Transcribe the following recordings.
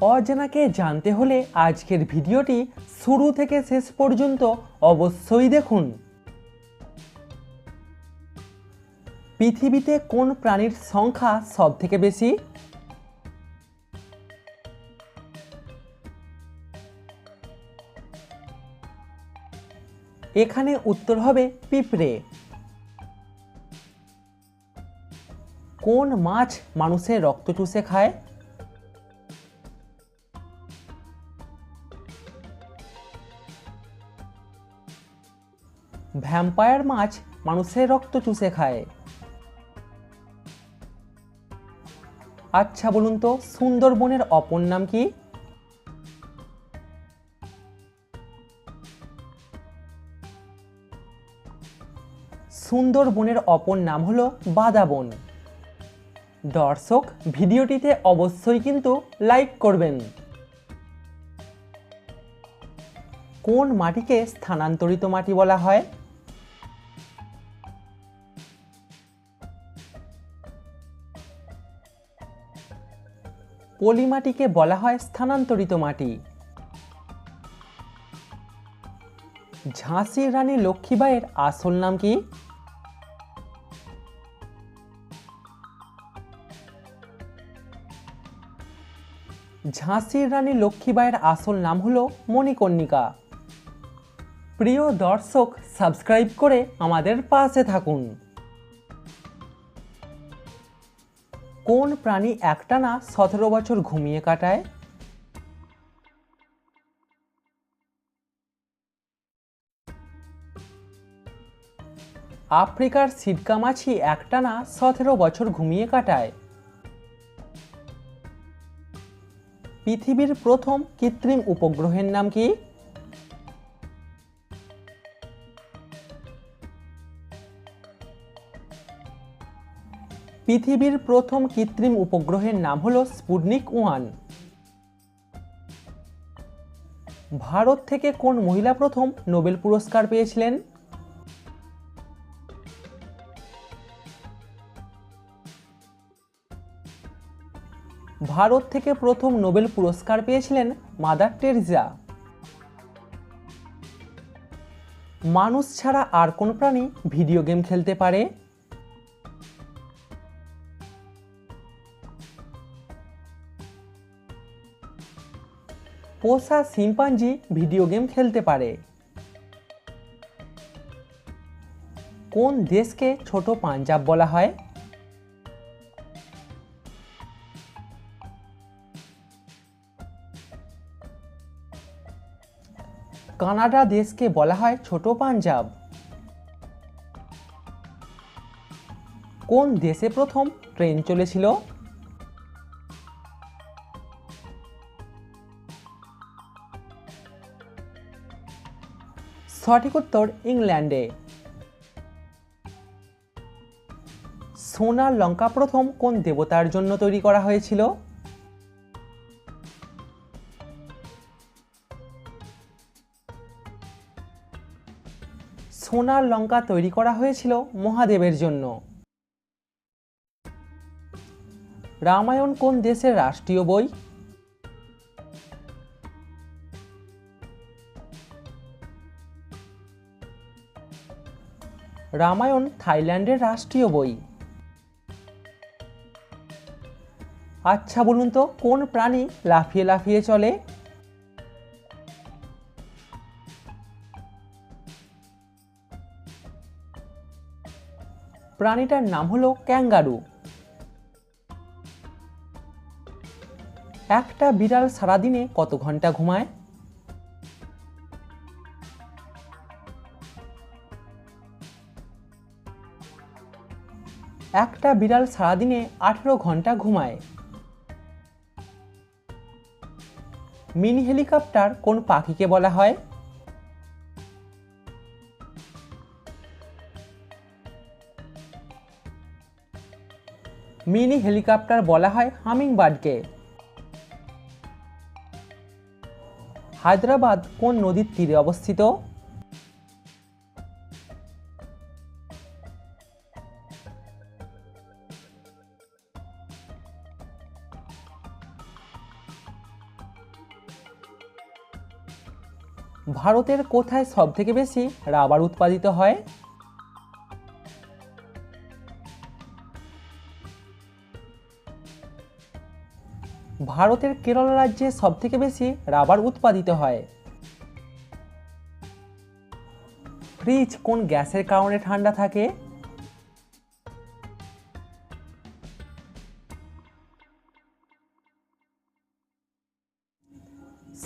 অজানাকে জানতে হলে আজকের ভিডিওটি শুরু থেকে শেষ পর্যন্ত অবশ্যই দেখুন। পৃথিবীতে কোন প্রাণীর সংখ্যা সবথেকে বেশি? এখানে উত্তর হবে পিঁপড়ে। কোন মাছ মানুষের রক্ত চুষে খায়? ভ্যাম্পায়ার মাছ মানুষের রক্ত চুষে খায়। আচ্ছা বলুন তো, সুন্দরবনের অপর নাম কি? সুন্দরবনের অপর নাম হলো বাদাবন। দর্শক, ভিডিওটিতে অবশ্যই কিন্তু লাইক করবেন। কোন মাটিকে স্থানান্তরিত মাটি বলা হয়? পলি মাটিকে বলা হয় স্থানান্তরিত মাটি। ঝাঁসির রানী লক্ষ্মীবাইয়ের আসল নাম কি? ঝাঁসির রানী লক্ষ্মীবাইয়ের আসল নাম হলো মণিকর্ণিকা। প্রিয় দর্শক, সাবস্ক্রাইব করে আমাদের পাশে থাকুন। কোন প্রাণী একটানা সতেরো বছর ঘুমিয়ে কাটায়? আফ্রিকার সিডকা মাছি একটানা সতেরো বছর ঘুমিয়ে কাটায়। পৃথিবীর প্রথম কৃত্রিম উপগ্রহের নাম কি? পৃথিবীর প্রথম কৃত্রিম উপগ্রহের নাম হল স্পুটনিক ওয়ান। ভারত থেকে কোন মহিলা প্রথম নোবেল পুরস্কার পেয়েছিলেন? ভারত থেকে প্রথম নোবেল পুরস্কার পেয়েছিলেন মাদার টেরিজা মানুষ ছাড়া আর কোন প্রাণী ভিডিও গেম খেলতে পারে? পোষা শিম্পাঞ্জি ভিডিও গেম খেলতে পারে। কোন দেশকে ছোট পাঞ্জাব বলা হয়? কানাডা দেশকে বলা হয় ছোট পাঞ্জাব। কোন দেশে প্রথম ট্রেন চলেছিল? সঠিক উত্তর ইংল্যান্ডে। সোনার লঙ্কা প্রথম কোন দেবতার জন্য তৈরি করা হয়েছিল? সোনার লঙ্কা তৈরি করা হয়েছিল মহাদেবের জন্য। রামায়ণ কোন দেশের রাষ্ট্রীয় বই? রামায়ণ থাইল্যান্ডের রাষ্ট্রীয় বই। আচ্ছা বলুন তো, কোন প্রাণী লাফিয়ে লাফিয়ে চলে? প্রাণীটার নাম হলো ক্যাঙ্গারু। একটা বিড়াল সারাদিনে কত ঘণ্টা ঘুমায়? একটা বিড়াল সারাদিনে আঠেরো ঘণ্টা ঘুমায়। মিনি হেলিকপ্টার কোন পাখিকে বলা হয়? মিনি হেলিকপ্টার বলা হয় হামিং বার্ডকে হায়দ্রাবাদ কোন নদীর তীরে অবস্থিত? ভারতের কোথায় সবথেকে বেশি রাবার উৎপাদিত হয়? ভারতের কেরল রাজ্যে সবথেকে বেশি রাবার উৎপাদিত হয়। ফ্রিজ কোন গ্যাসের কারণে ঠান্ডা থাকে?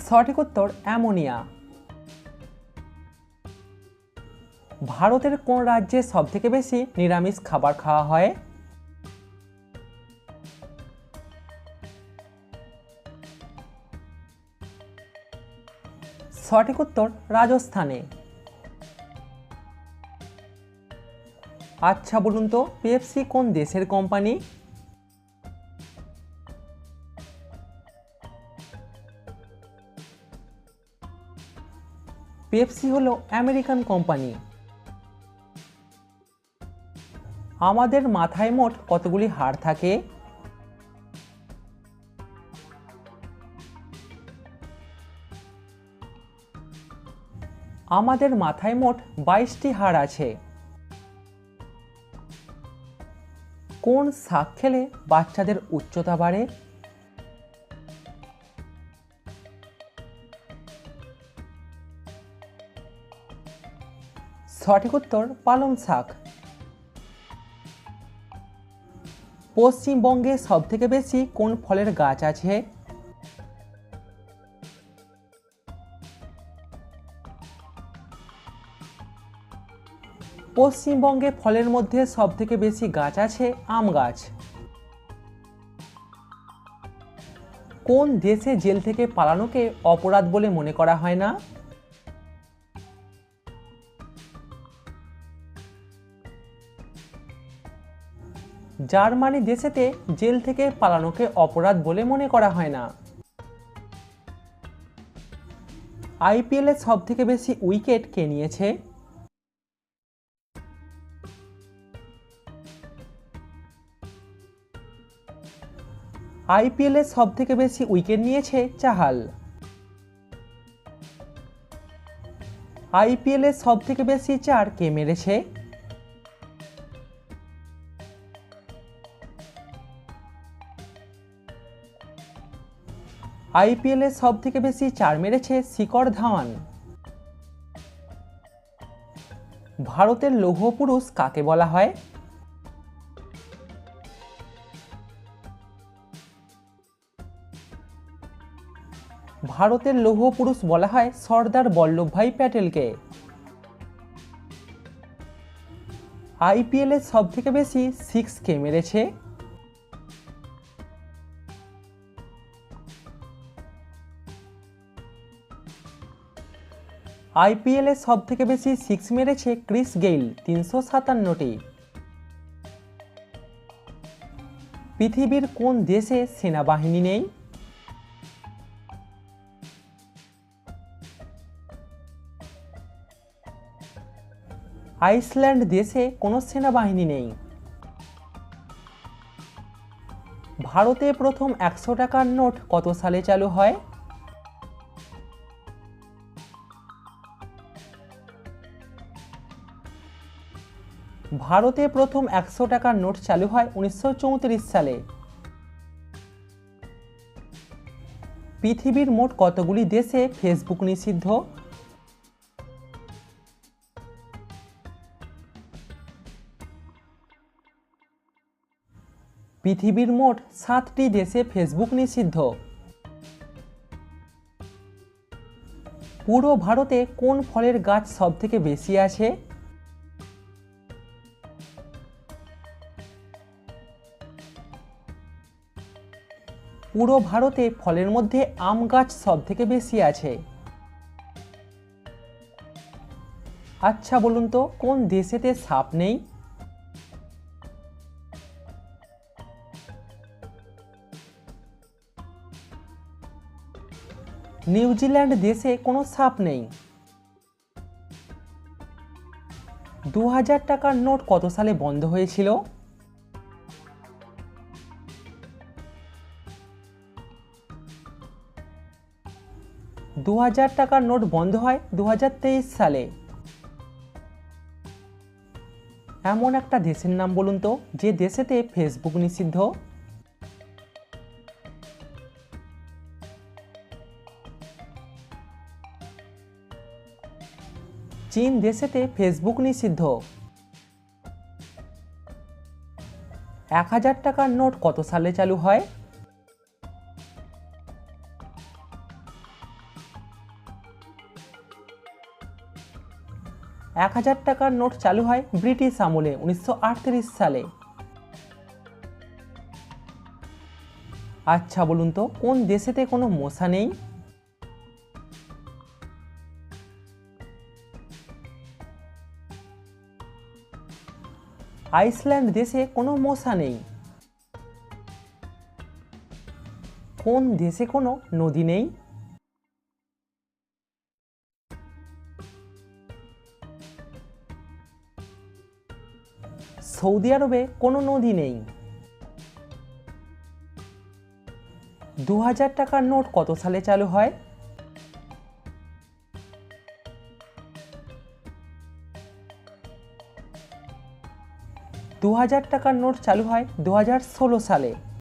সঠিক উত্তর অ্যামোনিয়া। ভারতের কোন রাজ্যে সবথেকে বেশি নিরামিষ খাবার খাওয়া হয়? সঠিক উত্তর, রাজস্থানে। আচ্ছা বলুন তো পেপসি কোন দেশের কোম্পানি? পেপসি হলো আমেরিকান কোম্পানি। আমাদের মাথায় মোট কতগুলি হাড় থাকে? আমাদের মাথায় মোট বাইশটি হাড় আছে। কোন শাক খেলে বাচ্চাদের উচ্চতা বাড়ে? সঠিক উত্তর পালং শাক। পশ্চিমবঙ্গে সবথেকে বেশি কোন ফলের গাছ আছে? পশ্চিমবঙ্গে ফলের মধ্যে সবথেকে বেশি গাছ আছে আম গাছ। কোন দেশে জেল থেকে পালানোকে অপরাধ বলে মনে করা হয় না? জার্মানি দেশেতে জেল থেকে পালানোকে অপরাধ বলে মনে করা হয় না। আইপিএলে সব থেকে বেশি উইকেট কে নিয়েছে? আইপিএলে সব থেকে বেশি উইকেট নিয়েছে চাহাল। আইপিএলে সব থেকে বেশি চার কে মেরেছে? আইপিএলে সব থেকে বেশি চার মেরেছে শিকর ধাওয়ান। ভারতের লৌহ পুরুষ কাকে বলা হয়? ভারতের লৌহ পুরুষ বলা হয় সর্দার বল্লভভাই প্যাটেলকে। আইপিএলে সব থেকে বেশি সিক্স কে মেরেছে আইপিএলে সব থেকে বেশি সিক্স মেরেছে ক্রিস গেইল, তিনশো সাতান্নটি। পৃথিবীর কোন দেশে সেনাবাহিনী নেই? আইসল্যান্ড দেশে কোনো সেনাবাহিনী নেই। ভারতে প্রথম একশো টাকার নোট কত সালে চালু হয়? ভারতে প্রথম একশো টাকার নোট চালু হয় উনিশশো চৌত্রিশ সালে। পৃথিবীর মোট কতগুলি দেশে ফেসবুক নিষিদ্ধ? পৃথিবীর মোট সাতটি দেশে ফেসবুক নিষিদ্ধ। পুরো ভারতে কোন ফলের গাছ সবথেকে বেশি আছে পুরো ভারতে ফলের মধ্যে আম গাছ সব থেকে বেশি আছে। আচ্ছা বলুন তো, কোন দেশেতে সাপ নেই? নিউজিল্যান্ড দেশে কোনো সাপ নেই। দু হাজার টাকার নোট কত সালে বন্ধ হয়েছিল? দু হাজার টাকার নোট বন্ধ হয় দু হাজার তেইশ সালে। এমন একটা দেশের নাম বলুন তো, যে দেশেতে ফেসবুক নিষিদ্ধ। চীন দেশেতে ফেসবুক নিষিদ্ধ। এক হাজার টাকার নোট কত সালে চালু হয়? এক হাজার টাকার নোট চালু হয় ব্রিটিশ আমলে উনিশশো আটত্রিশ সালে। আচ্ছা বলুন তো, কোন দেশেতে কোনো মশা নেই? আইসল্যান্ড দেশে কোনো মশা নেই। কোন দেশে কোনো নদী নেই? সৌদি আরবে কোনো নদী নেই। দু হাজার টাকার নোট কত সালে চালু হয়? দু হাজার টাকার নোট চালু হয় দু হাজার ষোলো সালে।